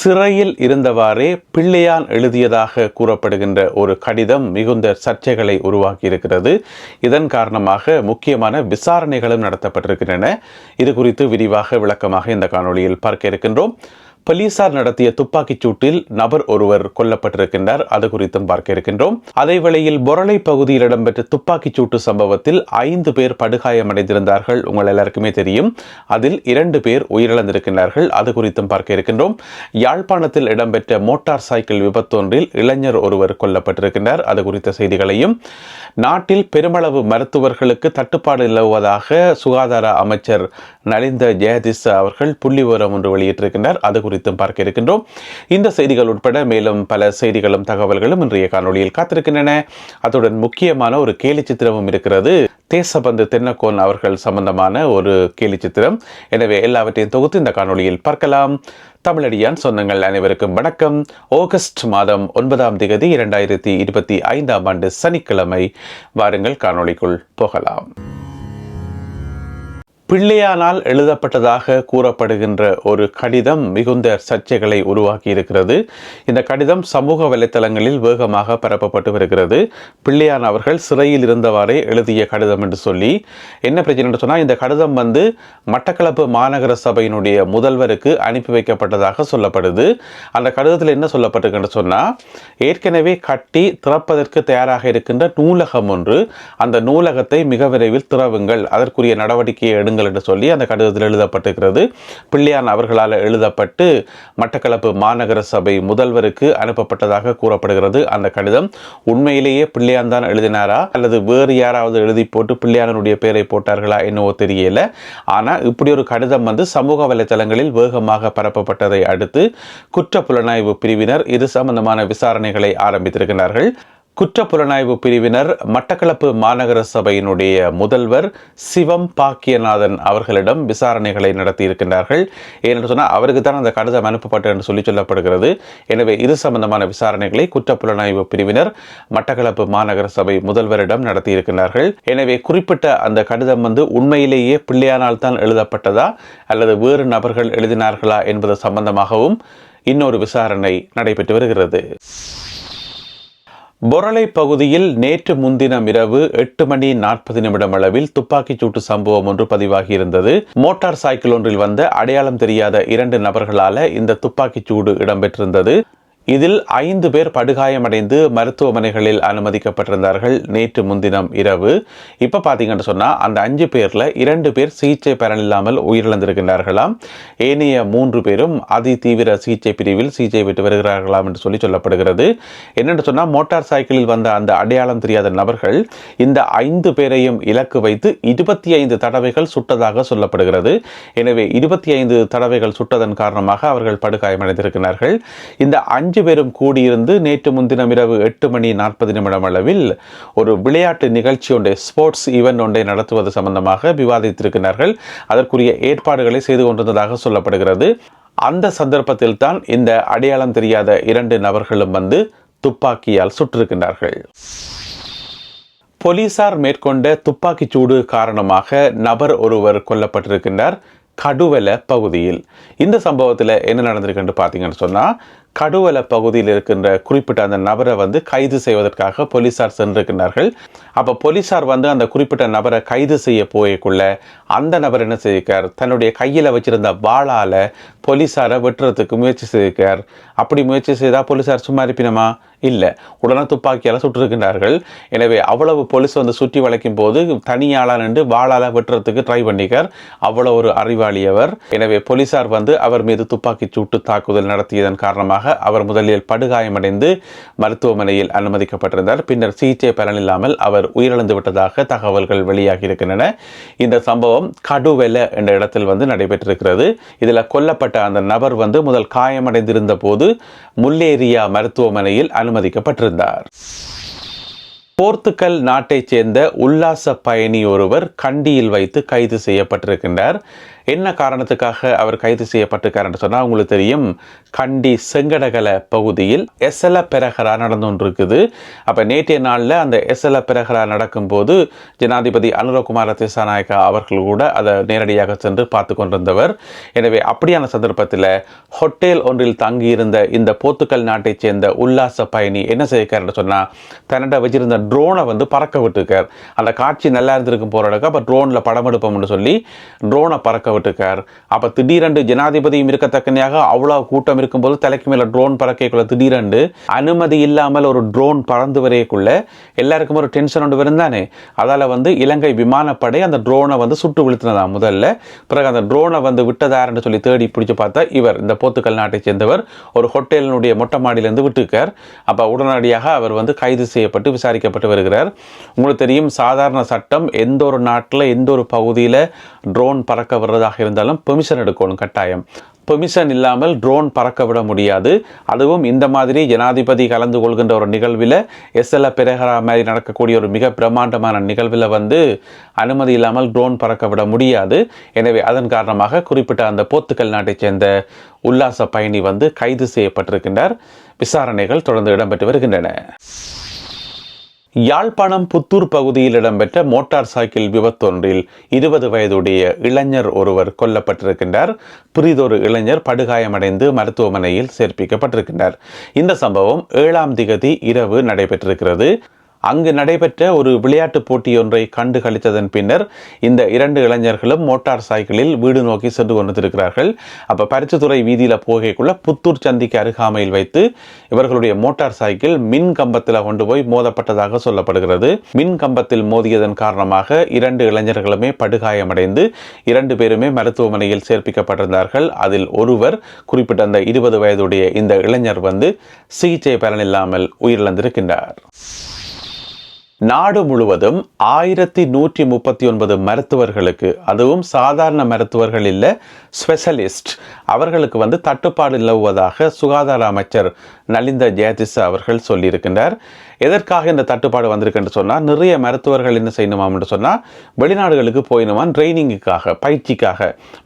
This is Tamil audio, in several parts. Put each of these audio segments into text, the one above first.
சிறையில் இருந்தவாறே பிள்ளையான் எழுதியதாக கூறப்படுகின்ற ஒரு கடிதம் மிகுந்த சர்ச்சைகளை உருவாக்கியிருக்கிறது. இதன் காரணமாக முக்கியமான விசாரணைகளும் நடத்தப்பட்டிருக்கின்றன. இது குறித்து விரிவாக விளக்கமாக இந்த காணொளியில் பார்க்க இருக்கின்றோம். போலீசார் நடத்திய துப்பாக்கிச் சூட்டில் நபர் ஒருவர் கொல்லப்பட்டிருக்கின்றார். அது குறித்தும் பார்க்க இருக்கின்றோம். அதேவேளையில் பொரளை பகுதியில் இடம்பெற்ற துப்பாக்கிச் சூட்டு சம்பவத்தில் ஐந்து பேர் படுகாயமடைந்திருந்தார்கள். உங்கள் எல்லாருக்குமே தெரியும். அதில் இரண்டு பேர் உயிரிழந்திருக்கின்றார்கள். அது குறித்தும் பார்க்க இருக்கின்றோம். யாழ்ப்பாணத்தில் இடம்பெற்ற மோட்டார் சைக்கிள் விபத்தொன்றில் இளைஞர் ஒருவர் கொல்லப்பட்டிருக்கின்றார். அது குறித்த செய்திகளையும் நாட்டில் பெருமளவு மருத்துவர்களுக்கு தட்டுப்பாடு நிலவுவதாக சுகாதார அமைச்சர் நலிந்த ஜெயதிஸ் அவர்கள் புள்ளி விவரம் ஒன்று வெளியிட்டிருக்கின்றார். அது குறித்தும் பார்க்க இருக்கின்றோம். இந்த செய்திகள் உட்பட மேலும் பல செய்திகளும் தகவல்களும் இன்றைய காணொளியில் காத்திருக்கின்றன. அத்துடன் முக்கியமான ஒரு கேலி சித்திரமும் இருக்கிறது. தேசபந்து தென்னக்கோன் அவர்கள் சம்பந்தமான ஒரு கேலி சித்திரம். எனவே எல்லாவற்றையும் தொகுத்து இந்த காணொலியில் பார்க்கலாம். தமிழடியான் சொந்தங்கள் அனைவருக்கும் வணக்கம். ஆகஸ்ட் மாதம் ஒன்பதாம் திகதி இரண்டாயிரத்தி இருபத்தி ஐந்தாம் ஆண்டு சனிக்கிழமை. வாருங்கள் காணொளிக்குள் போகலாம். பிள்ளையானால் எழுதப்பட்டதாக கூறப்படுகின்ற ஒரு கடிதம் மிகுந்த சர்ச்சைகளை உருவாக்கி இருக்கிறது இந்த கடிதம் சமூக வலைத்தளங்களில் வேகமாக பரப்பப்பட்டு வருகிறது. பிள்ளையான் அவர்கள் சிறையில் இருந்தவாறே எழுதிய கடிதம் என்று சொல்லி என்ன பிரச்சனை என்று சொன்னால் இந்த கடிதம் வந்து மட்டக்களப்பு மாநகர சபையினுடைய முதல்வருக்கு அனுப்பி வைக்கப்பட்டதாக சொல்லப்படுது. அந்த கடிதத்தில் என்ன சொல்லப்பட்டிருக்கு சொன்னால் ஏற்கனவே கட்டி திறப்பதற்கு தயாராக இருக்கின்ற நூலகம் ஒன்று. அந்த நூலகத்தை மிக விரைவில் திறவுங்கள். அதற்குரிய நடவடிக்கையை எடுங்கள் என்று சொல்லி அந்த கடிதத்தில் எழுதப்பட்டிருக்கிறது. பிள்ளையான் அவர்களால் எழுதப்பட்டு மட்டக்களப்பு மாநகர சபை முதல்வருக்கு அனுப்பப்பட்டதாக கூறப்படுகிறது அந்த கடிதம். உண்மையிலேயே பிள்ளையான் தான் எழுதினாரா? அல்லது வேறு யாராவது எழுதி போட்டு பிள்ளையானுடைய பெயரை போட்டார்களா என்னவோ தெரியல. ஆனால் இப்படி ஒரு கடிதம் வந்து சமூக வலைதளங்களில் வேகமாக பரப்பப்பட்டதை அடுத்து குற்ற புலனாய்வு பிரிவினர் இது சம்பந்தமான விசாரணைகளை ஆரம்பித்திருக்கிறார்கள். குற்றப்புலனாய்வு பிரிவினர் மட்டக்களப்பு மாநகர சபையினுடைய முதல்வர் சிவம் பாக்கியநாதன் அவர்களிடம் விசாரணைகளை நடத்தி இருக்கின்றார்கள் ஏனென்று சொன்னால் அவருக்கு தான் அந்த கடிதம் அனுப்பப்பட்டது என்று சொல்லி சொல்லப்படுகிறது. எனவே இது சம்பந்தமான விசாரணைகளை குற்றப்புலனாய்வு பிரிவினர் மட்டக்களப்பு மாநகர சபை முதல்வரிடம் நடத்தியிருக்கிறார்கள் எனவே குறிப்பிட்ட அந்த கடிதம் வந்து உண்மையிலேயே பிள்ளையானால் தான் எழுதப்பட்டதா அல்லது வேறு நபர்கள் எழுதினார்களா என்பது சம்பந்தமாகவும் இன்னொரு விசாரணை நடைபெற்று வருகிறது. பொரளை பகுதியில் நேற்று முன்தினம் இரவு எட்டு மணி நாற்பது நிமிடம் அளவில் துப்பாக்கிச் சூட்டு சம்பவம் ஒன்று பதிவாகியிருந்தது. மோட்டார் சைக்கிள் ஒன்றில் வந்த அடையாளம் தெரியாத இரண்டு நபர்களால இந்த துப்பாக்கிச் சூடு இடம்பெற்றிருந்தது. இதில் ஐந்து பேர் படுகாயமடைந்து மருத்துவமனைகளில் அனுமதிக்கப்பட்டிருந்தார்கள் நேற்று முன்தினம் இரவு. இப்போ பார்த்தீங்கன்னு சொன்னால் அந்த அஞ்சு பேரில் இரண்டு பேர் சிகிச்சை பெறனில்லாமல் உயிரிழந்திருக்கின்றார்களாம். ஏனைய மூன்று பேரும் அதி தீவிர சிகிச்சை பிரிவில் சிகிச்சை பெற்று வருகிறார்களாம் என்று சொல்லி சொல்லப்படுகிறது. என்னென்னு சொன்னால் மோட்டார் சைக்கிளில் வந்த அந்த அடையாளம் தெரியாத நபர்கள் இந்த ஐந்து பேரையும் இலக்கு வைத்து இருபத்தி ஐந்து தடவைகள் சுட்டதாக சொல்லப்படுகிறது. எனவே இருபத்தி ஐந்து தடவைகள் சுட்டதன் காரணமாக அவர்கள் படுகாயமடைந்திருக்கிறார்கள். இந்த அஞ்சு அஞ்சு பேரும் கூடியிருந்து நேற்று முன்தினம் இரவு எட்டு மணி நாற்பது நிமிடம் அளவில் ஒரு விளையாட்டு நிகழ்ச்சி ஒன்றை ஸ்போர்ட்ஸ் ஈவெண்ட் ஒன்றை நடத்துவது சம்பந்தமாக விவாதித்திருக்கிறார்கள். அதற்குரிய ஏற்பாடுகளை செய்து கொண்டிருந்ததாக சொல்லப்படுகிறது. அந்த சந்தர்ப்பத்தில் தான் இந்த அடையாளம் தெரியாத இரண்டு நபர்களும் வந்து துப்பாக்கியால் சுட்டிருக்கின்றார்கள் போலீசார் மேற்கொண்ட துப்பாக்கிச் சூடு காரணமாக நபர் ஒருவர் கொல்லப்பட்டிருக்கின்றார் கடுவல பகுதியில். இந்த சம்பவத்தில் என்ன நடந்திருக்குன்னு பார்த்தீங்கன்னு சொன்னால் கடுவல பகுதியில் இருக்கின்ற குறிப்பிட்ட அந்த நபரை வந்து கைது செய்வதற்காக போலீசார் சென்றிருக்கிறார்கள். அப்போ போலீசார் வந்து அந்த குறிப்பிட்ட நபரை கைது செய்ய போயக்குள்ள அந்த நபர் என்ன செய்திருக்கார்? தன்னுடைய கையில் வச்சிருந்த வாளால் போலீஸாரை வெட்டுறதுக்கு முயற்சி செய்திருக்கார். அப்படி முயற்சி செய்தால் போலீஸார் சும்மா இருப்பினமா? இல்லை. உடனே துப்பாக்கியால் சுட்டிருக்கின்றார்கள். எனவே அவ்வளவு போலீஸ் வந்து சுற்றி வளைக்கும் போது தனியாளா நின்று வாளால் வெட்டுறதுக்கு ட்ரை பண்ணிக்கார் அவ்வளோ ஒரு அறிவாளி அவர் எனவே போலீசார் வந்து அவர் மீது துப்பாக்கி சூட்டு தாக்குதல் நடத்தியதன் காரணமாக அவர் முதலில் படுகாயமடைந்து மருத்துவமனையில் அனுமதிக்கப்பட்டிருந்தார். பின்னர் சிகிச்சை பலனில்லாமல் அவர் உயிரிழந்து விட்டதாக தகவல்கள் வெளியாகி இருக்கின்றன இந்த சம்பவம் கடுவெல என்ற இடத்தில் வந்து நடைபெற்றிருக்கிறது. இதில் கொல்லப்பட்ட அந்த நபர் வந்து முதல் காயமடைந்திருந்த போது முல்லேரியா மருத்துவமனையில் அனுமதிக்கப்பட்டிருந்தார். போர்த்துக்கல் நாட்டைச் சேர்ந்த உல்லாச பயணி ஒருவர் கண்டியில் வைத்து கைது செய்யப்பட்டிருக்கின்றார். என்ன காரணத்துக்காக அவர் கைது செய்யப்பட்டிருக்காருன்னு சொன்னால் உங்களுக்கு தெரியும் கண்டி செங்கடகல பகுதியில் எஸ்எல பெரகரா நடந்து கொண்டிருக்குது. அப்போ நேற்றைய நாளில் அந்த எஸ்எல பெரகரா நடக்கும்போது ஜனாதிபதி அனுரகுமார திசாநாயக்கா அவர்கள் கூட அதை நேரடியாக சென்று பார்த்து கொண்டிருந்தவர். எனவே அப்படியான சந்தர்ப்பத்தில் ஹோட்டல் ஒன்றில் தங்கியிருந்த இந்த போர்த்துக்கல் நாட்டைச் சேர்ந்த உல்லாச பயணி என்ன செய்யிருக்காருன்னு சொன்னால் தன்னிட வச்சிருந்த ட்ரோனை வந்து பறக்க விட்டுருக்கார். அந்த காட்சி நல்லா இருந்திருக்கும் போகிற இடக்கு அப்போ ட்ரோனில் படம் எடுப்போம்னு சொல்லி ட்ரோனை பறக்க விட்டுருக்கார் அப்போ திடீரென்று ஜனாதிபதியும் இருக்கத்தக்கனையாக அவ்வளோ கூட்டம் இருக்கும்போது தலைக்கு மேலே ட்ரோன் பறக்கக்குள்ள திடீரென்று அனுமதி இல்லாமல் ஒரு ட்ரோன் பறந்து வரையக்குள்ள எல்லாருக்கும் ஒரு டென்ஷன் ஒன்று இருந்தானே அதால் வந்து இலங்கை விமானப்படை அந்த ட்ரோனை வந்து சுட்டு விழுத்தினதா முதல்ல. பிறகு அந்த ட்ரோனை வந்து விட்டதாருன்னு சொல்லி தேடி பிடிச்சி பார்த்தா இவர் இந்த போத்துக்கல் நாட்டை சேர்ந்தவர் ஒரு ஹோட்டலினுடைய மொட்டை மாடியிலேருந்து விட்டுருக்கார். அப்போ உடனடியாக அவர் வந்து கைது செய்யப்பட்டு விசாரிக்கப்பட்டு வருகிறார். உங்களுக்கு தெரியும் சாதாரண சட்டம் எந்த ஒரு நாட்டில் எந்த ஒரு பகுதியில் ட்ரோன் பறக்க வர்றதாக இருந்தாலும் பெர்மிஷன் எடுக்கணும் கட்டாயம். பெர்மிஷன் இல்லாமல் ட்ரோன் பறக்க விட முடியாது. அதுவும் இந்த மாதிரி ஜனாதிபதி கலந்து கொள்கின்ற ஒரு நிகழ்வில் எஸ்எல்ஆ பெரகரா மாதிரி நடக்கக்கூடிய ஒரு மிக பிரம்மாண்டமான நிகழ்வில் வந்து அனுமதி இல்லாமல் ட்ரோன் பறக்க விட முடியாது. எனவே அதன் காரணமாக குறிப்பிட்ட அந்த போத்துக்கல் நாட்டைச் சேர்ந்த உல்லாச பயணி வந்து கைது செய்யப்பட்டிருக்கின்றார். விசாரணைகள் தொடர்ந்து இடம்பெற்று வருகின்றன. யாழ்ப்பாணம் புத்தூர் பகுதியில் இடம்பெற்ற மோட்டார் சைக்கிள் விபத்தொன்றில் இருபது வயதுடைய இளைஞர் ஒருவர் கொல்லப்பட்டிருக்கின்றார். புரிதொரு இளைஞர் படுகாயமடைந்து மருத்துவமனையில் சேர்ப்பிக்கப்பட்டிருக்கின்றார். இந்த சம்பவம் ஏழாம் திகதி இரவு நடைபெற்றிருக்கிறது. அங்கு நடைபெற்ற ஒரு விளையாட்டுப் போட்டி ஒன்றை கண்டு கழித்ததன் பின்னர் இந்த இரண்டு இளைஞர்களும் மோட்டார் சைக்கிளில் வீடு நோக்கி சென்று கொண்டிருக்கிறார்கள். அப்போ பரிசுத்துறை வீதியில் போகைக்குள்ள புத்தூர் சந்திக்கு அருகாமையில் வைத்து இவர்களுடைய மோட்டார் சைக்கிள் மின் கம்பத்தில் கொண்டு போய் மோதப்பட்டதாக சொல்லப்படுகிறது. மின் கம்பத்தில் மோதியதன் காரணமாக இரண்டு இளைஞர்களுமே படுகாயமடைந்து இரண்டு பேருமே மருத்துவமனையில் சேர்ப்பிக்கப்பட்டிருந்தார்கள். அதில் ஒருவர் குறிப்பிட்ட அந்த இருபது வயதுடைய இந்த இளைஞர் வந்து சிகிச்சை பலனில்லாமல் உயிரிழந்திருக்கின்றார். நாடு முழுவதும் ஆயிரத்தி நூற்றி முப்பத்தி ஒன்பது மருத்துவர்களுக்கு அதுவும் சாதாரண மருத்துவர்கள் இல்லை ஸ்பெஷலிஸ்ட் அவர்களுக்கு வந்து தட்டுப்பாடு நிலவுவதாக சுகாதார அமைச்சர் நலிந்த ஜெயதிச அவர்கள் சொல்லியிருக்கின்றார். எதற்காக இந்த தட்டுப்பாடு வந்திருக்குன்னு சொன்னால் நிறைய மருத்துவர்கள் என்ன செய்யணுமாம் என்று சொன்னால் வெளிநாடுகளுக்கு போயினுமான் ட்ரைனிங்குக்காக பயிற்சிக்காக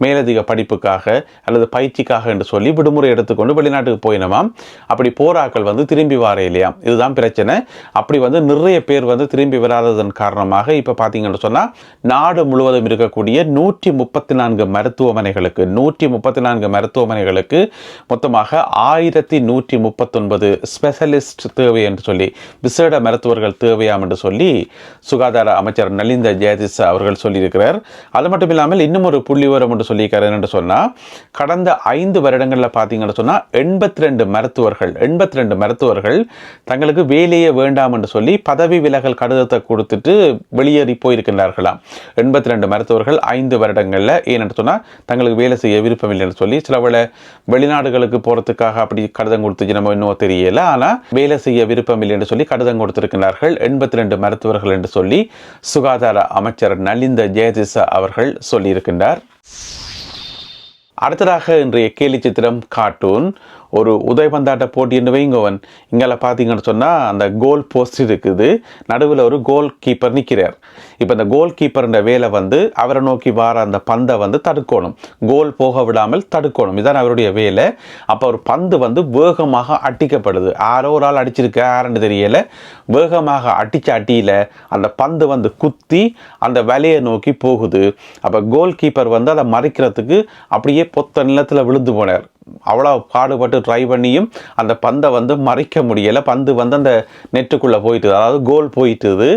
மேலதிக படிப்புக்காக அல்லது பயிற்சிக்காக என்று சொல்லி விடுமுறை எடுத்துக்கொண்டு வெளிநாட்டுக்கு போயினுமாம். அப்படி போராக்கள் வந்து திரும்பி வர இல்லையாம் இதுதான் பிரச்சனை. அப்படி வந்து நிறைய பேர் வந்து திரும்பி வராததன் காரணமாக இப்போ பார்த்தீங்கன்னு சொன்னால் நாடு முழுவதும் இருக்கக்கூடிய நூற்றி முப்பத்தி நான்கு மருத்துவமனைகளுக்கு நூற்றி முப்பத்தி நான்கு மருத்துவமனைகளுக்கு மொத்தமாக ஆயிரத்தி நூற்றி முப்பத்தொன்பது ஸ்பெஷலிஸ்ட் தேவை என்று சொல்லி விசேட மருத்துவர்கள் தேவையாம் என்று சொல்லி சுகாதார அமைச்சர் நலிந்த ஜெயதிஸ் அவர்கள் சொல்லியிருக்கிறார். அது மட்டும் இல்லாமல் இன்னும் ஒரு புள்ளி விவரம் என்று சொல்லியிருக்காரு. என்று சொன்னால் கடந்த ஐந்து வருடங்களில் பார்த்தீங்கன்னு சொன்னால் எண்பத்தி ரெண்டு மருத்துவர்கள் எண்பத்தி ரெண்டு மருத்துவர்கள் தங்களுக்கு வேலையே வேண்டாம் என்று சொல்லி பதவி விலகல் கடிதத்தை கொடுத்துட்டு வெளியேறி போயிருக்கின்றார்களாம். எண்பத்தி ரெண்டு மருத்துவர்கள் ஐந்து வருடங்களில் ஏனென்று சொன்னால் தங்களுக்கு வேலை செய்ய விருப்பம் இல்லைன்னு சொல்லி சிலவள வெளிநாடுகளுக்கு போகிறதுக்காக அப்படி கடிதம் கொடுத்துச்சு நம்ம இன்னும் தெரியல. ஆனால் வேலை செய்ய விருப்பம் இல்லைன்னு சொல்லி கடிதம் கொடுத்திருக்கிறார்கள். எண்பத்தி ரெண்டு மருத்துவர்கள் என்று சொல்லி சுகாதார அமைச்சர் நலிந்த ஜெயதிச அவர்கள் சொல்லியிருக்கின்றார். அடுத்ததாக இன்றைய கேலி சித்திரம் கார்ட்டூன். ஒரு உதயபந்தாட்ட போட்டின்னு வைங்கவன் இங்கெல்லாம் பார்த்தீங்கன்னு சொன்னால் அந்த கோல் போஸ்ட் இருக்குது. நடுவில் ஒரு கோல் கீப்பர் நிற்கிறார் இப்போ இந்த கோல் கீப்பர்ன்ற வேலை வந்து அவரை நோக்கி வார அந்த பந்தை வந்து தடுக்கணும். கோல் போக விடாமல் தடுக்கணும். இதுதான் அவருடைய வேலை. அப்போ ஒரு பந்து வந்து வேகமாக அட்டிக்கப்படுது யாரோ ஒரு ஆள் அடிச்சிருக்க யாருன்னு தெரியலை. வேகமாக அடித்த அட்டியில் அந்த பந்து வந்து குத்தி அந்த வலையை நோக்கி போகுது. அப்போ கோல் கீப்பர் வந்து அதை மறைக்கிறதுக்கு அப்படியே பொத்த நிலத்தில் விழுந்து போனார். அவ்வளோ பாடுபட்டு ட்ரை பண்ணியும் அந்த பந்தை வந்து மறைக்க முடியலை. பந்து வந்து அந்த நெட்டுக்குள்ளே போயிட்டுது. அதாவது கோல் போயிட்டுது.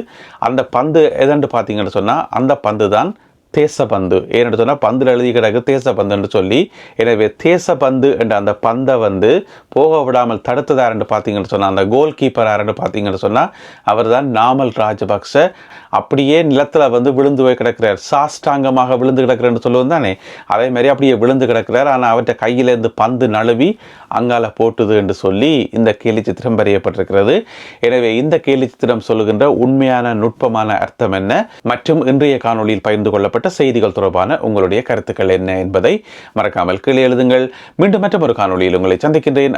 அந்த பந்து எதன்று பார்த்தீங்கன்னு சொன்னால் அந்த பந்து தான் தேசப்பந்து ஏன்னு சொன்னால் பந்தில் எழுதி கிடக்கு தேசப்பந்துன்னு சொல்லி எனவே தேசப்பந்து என்ற அந்த பந்தை வந்து போக விடாமல் தடுத்ததாரென்று பார்த்தீங்கன்னு சொன்னால் அந்த கோல் கீப்பர் யாருன்னு பார்த்தீங்கன்னு சொன்னால் அவர் தான் நாமல் ராஜபக்ச அப்படியே நிலத்தில் வந்து விழுந்து போய் கிடக்கிறார். சாஷ்டாங்கமாக விழுந்து கிடக்கிறேன்னு சொல்லுவது தானே? அதே மாதிரி அப்படியே விழுந்து கிடக்கிறார். ஆனால் அவர்கிட்ட கையிலேருந்து பந்து நழுவி அங்கால போட்டுது என்று சொல்லி இந்த கேலி சித்திரம் வரையப்பட்டிருக்கிறது. எனவே இந்த கேலி சித்திரம் சொல்லுகின்ற உண்மையான நுட்பமான அர்த்தம் என்ன? மற்றும் இன்றைய காணொளியில் பகிர்ந்து கொள்ளப்பட்ட செய்திகள் தொடர்பான உங்களுடைய கருத்துக்கள் என்ன என்பதை மறக்காமல் கீழே எழுதுங்கள். மீண்டும் மற்றொரு காணொளியில் உங்களை சந்திக்கின்றேன்.